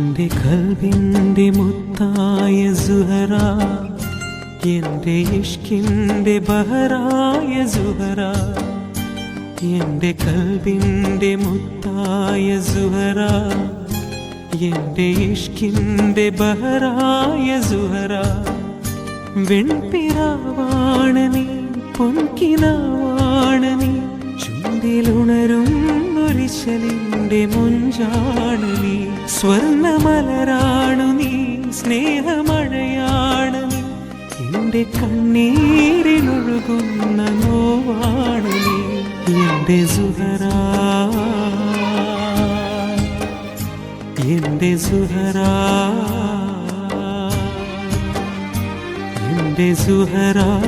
എന്റെ കൽവിന്റെ മുത്തായ സുഹറ എന്റെ ഇഷ്കിന്റെ ബഹറായ സുഹറ എന്റെ കൽവിന്റെ മുത്തായ സുഹറ എന്റെ ഇഷ്കിന്റെ ബഹറായ സുഹറ. വെൺപിറാവാണ് നീ നീ ചുണ്ടിലുണരും ഒരിശലിന്റെ മുഞ്ചാണ് നീ. സ്വർണമലരാണു നീ സ്നേഹമഴയാണ് എന്റെ കണ്ണീരിനൊഴുകുന്ന നോവാണ് നീ എന്റെ സുഹറാ. എന്റെ സുഹറാ. എന്റെ സുഹറാ.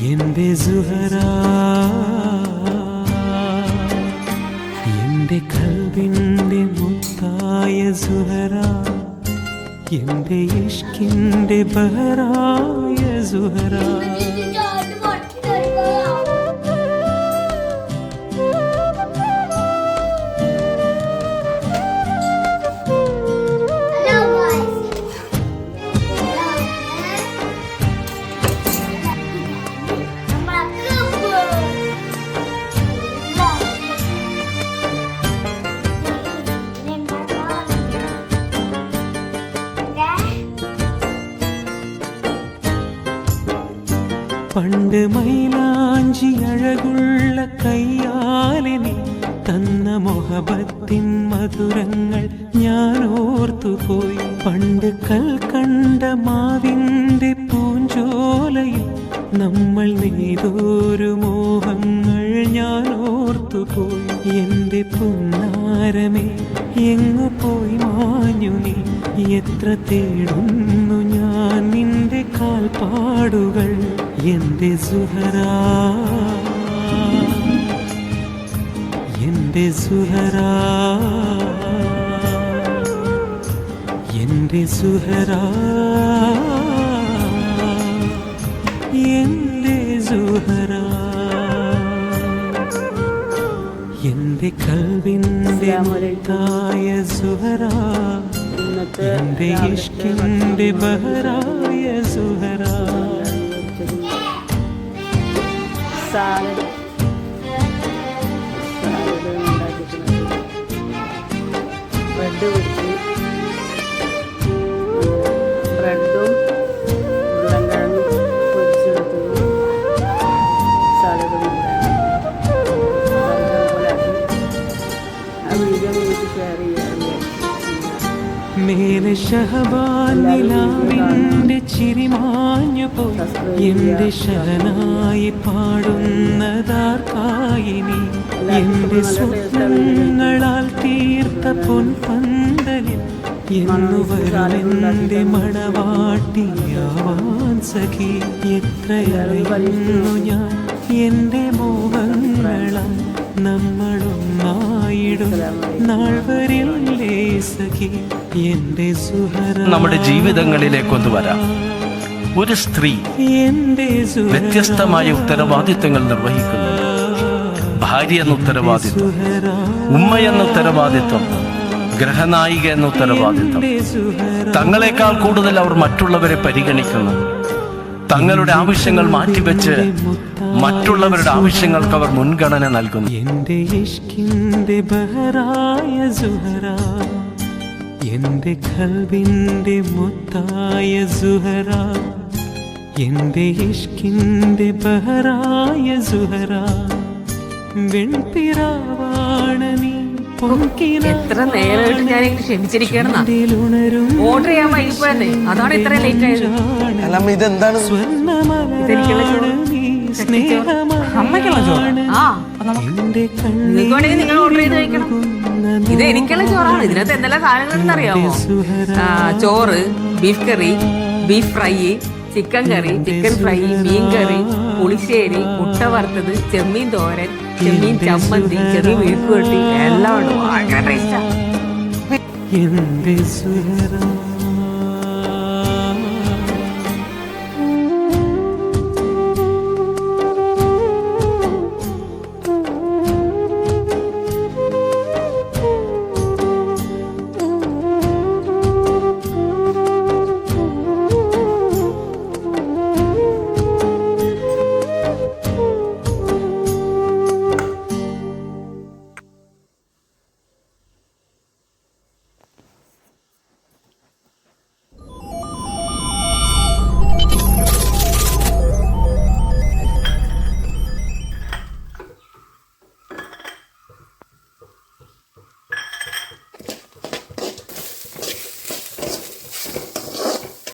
എന്റെ സുഹറാ. എന്റെ ഇഷ്കിന്റെ ബഹറായ സുഹറാ. പണ്ട് മൈലാഞ്ചി അഴകുള്ള കയ്യാലിനി തന്ന മൊഹബത്തിൻ മധുരങ്ങൾ ഞാൻ ഓർത്തുപോയി പണ്ട് കൽക്കണ്ട മാവിന്റെ പൂഞ്ചോലയിൽ നമ്മൾ നെയ്തോരു മോഹങ്ങൾ ഞാൻ ഓർത്തുപോയി എന്റെ പുന്നാരമേ എങ്ങു പോയി മാഞ്ഞു നീ? എത്ര തേടുന്നു നിന്റെ കാൽപ്പാടുകൾ എന്റെ സുഹരാ. എന്റെ സുഹരാ. എന്റെ സുഹരാ. എന്റെ സുഹരാ. എന്റെ കൽവിന്റെ മുരട്ടായ സുഹറാ എന്റെ ഇഷ്കിന്റെ ബഹറായ സുഹറാ സാലഡ്. ബ്രെഡ് പിടിച്ച് നിലാവിന്റെ ചിരിമാഞ്ഞു പോയി. എന്റെ ഷഹനായി പാടുന്നതാർക്കായിനി? എന്റെ സ്വപ്നങ്ങളാൽ തീർത്ത പൊൻപന്തലിൽ എന്നു വരുമെന്റെ മണവാട്ടിയാവാൻ സഖി. എത്രയറിയുന്നു ഞാൻ എന്റെ മോഹങ്ങളാൽ നമ്മുടെ ജീവിതങ്ങളിലേ വരാം ഒരു സ്ത്രീ വ്യത്യസ്തമായ ഉത്തരവാദിത്തങ്ങൾ നിർവഹിക്കുന്നു. ഭാര്യ എന്ന ഉത്തരവാദിത്വം ഉമ്മ എന്ന ഉത്തരവാദിത്വം ഗ്രഹനായിക എന്ന ഉത്തരവാദിത്വം തങ്ങളെക്കാൾ കൂടുതൽ അവർ മറ്റുള്ളവരെ പരിഗണിക്കുന്നു. തങ്ങളുടെ ആവശ്യങ്ങൾ മാറ്റിവെച്ച് മറ്റുള്ളവരുടെ ആവശ്യങ്ങൾക്ക് അവർ മുൻഗണന നൽകുന്നു. എന്റെ ഇഷ്കിന്റെ ബഹറായ എന്റെ കൽവിന്റെ മുത്തായ സുഹറ എന്റെ ഇഷ്കിന്റെ ബഹറായ സുഹറ വെൺപിറാവാണ് നീ എത്ര നേരമായിട്ട് ഞാൻ ക്ഷമിച്ചിരിക്കണം ഓർഡർ ചെയ്യാൻ വൈകിപ്പോയെന്നേ അതാണ് ഇത്ര ലേറ്റ് ആയത്. ഇതെന്താണ്. അമ്മയ്ക്കുള്ള ചോറ്. ആ നിങ്ങൾക്ക് വേണമെങ്കിൽ നിങ്ങൾ ഓർഡർ ചെയ്ത് കഴിക്കണം ഇത് എനിക്കുള്ള ചോറാണ്. ഇതിനകത്ത് എന്തെല്ലാം ആ, ചോറ് beef curry beef fry chicken curry chicken fry മീൻ കറി പുളിശ്ശേരി മുട്ട വറുത്തത് ചെമ്മീൻ തോരൻ ചെമ്മീൻ ചമ്മന്തി ചെറിയ മെഴുക്ക് വെട്ടി എല്ലാം ഉണ്ട് ഭയങ്കര ടേസ്റ്റാ എന്റെ സുഹറ